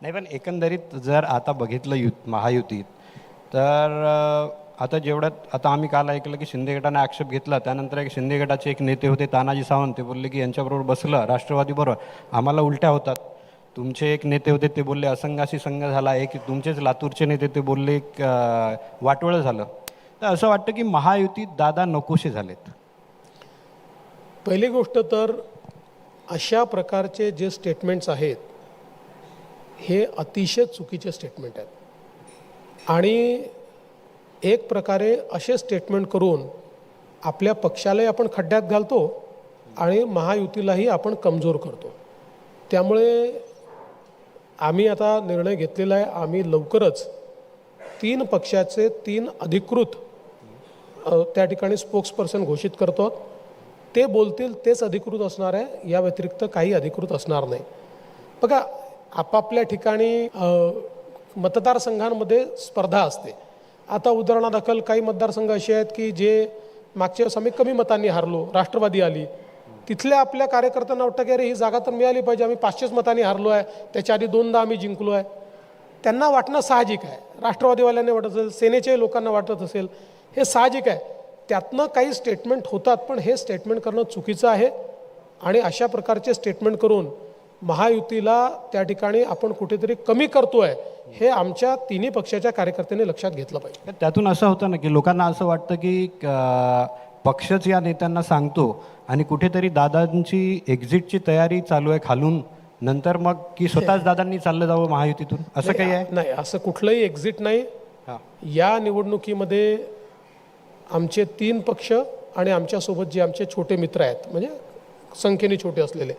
नाही पण एकंदरीत जर आता बघितलं युत महायुतीत तर आता जेवढ्यात आता आम्ही काल ऐकलं की शिंदे गटाने आक्षेप घेतला त्यानंतर एक शिंदे गटाचे एक नेते होते तानाजी सावंत ते बोलले की यांच्याबरोबर बसलं राष्ट्रवादीबरोबर आम्हाला उलट्या होतात. तुमचे एक नेते होते ते बोलले असंघाशी संघ झाला एक तुमचेच लातूरचे नेते ते बोलले एक अ, वाटोळं झालं. तर असं वाटतं की महायुतीत दादा नकोसे झालेत. पहिली गोष्ट तर अशा प्रकारचे जे स्टेटमेंट्स आहेत हे अतिशय चुकीचे स्टेटमेंट आहेत. आणि एक प्रकारे असे स्टेटमेंट करून आपल्या पक्षालाही आपण खड्ड्यात घालतो आणि महायुतीलाही आपण कमजोर करतो. त्यामुळे आम्ही आता निर्णय घेतलेला आहे. आम्ही लवकरच तीन पक्षाचे तीन अधिकृत त्या ठिकाणी स्पोक्स पर्सन घोषित करतो. ते बोलतील तेच अधिकृत असणार आहे. या व्यतिरिक्त काही अधिकृत असणार नाही. बघा आपापल्या ठिकाणी मतदारसंघांमध्ये स्पर्धा असते. आता उदाहरणादाखल काही मतदारसंघ असे आहेत की जे मागच्या वेळेस आम्ही कमी मतांनी हारलो राष्ट्रवादी आली. तिथल्या आपल्या कार्यकर्त्यांना वाटतं की अरे ही जागा तर मिळाली पाहिजे आम्ही पाचशेच मतांनी हारलो आहे त्याच्या आधी दोनदा आम्ही जिंकलो आहे. त्यांना वाटणं साहजिक आहे. राष्ट्रवादीवाल्यांना वाटत असेल सेनेच्याही लोकांना वाटत असेल हे साहजिक आहे. त्यातनं काही स्टेटमेंट होतात पण हे स्टेटमेंट करणं चुकीचं आहे. आणि अशा प्रकारचे स्टेटमेंट करून महायुतीला त्या ठिकाणी आपण कुठेतरी कमी करतोय हे आमच्या तिन्ही पक्षाच्या कार्यकर्त्यांनी लक्षात घेतलं पाहिजे. त्यातून असं होतं ना की लोकांना असं वाटतं की पक्षच या नेत्यांना सांगतो आणि कुठेतरी दादांची एक्झिटची तयारी चालू आहे खालून नंतर मग की स्वतःच दादांनी चाललं जावं महायुतीतून? असं काही आहे? नाही असं कुठलंही एक्झिट नाही. या निवडणुकीमध्ये आमचे तीन पक्ष आणि आमच्यासोबत जे आमचे छोटे मित्र आहेत म्हणजे संख्येने छोटे असलेले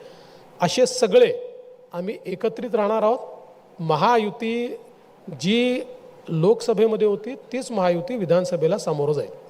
असे सगळे आम्ही एकत्रित राहणार आहोत. महायुती जी लोकसभेमध्ये होती तीच महायुती विधानसभेला सामोरं जाईल.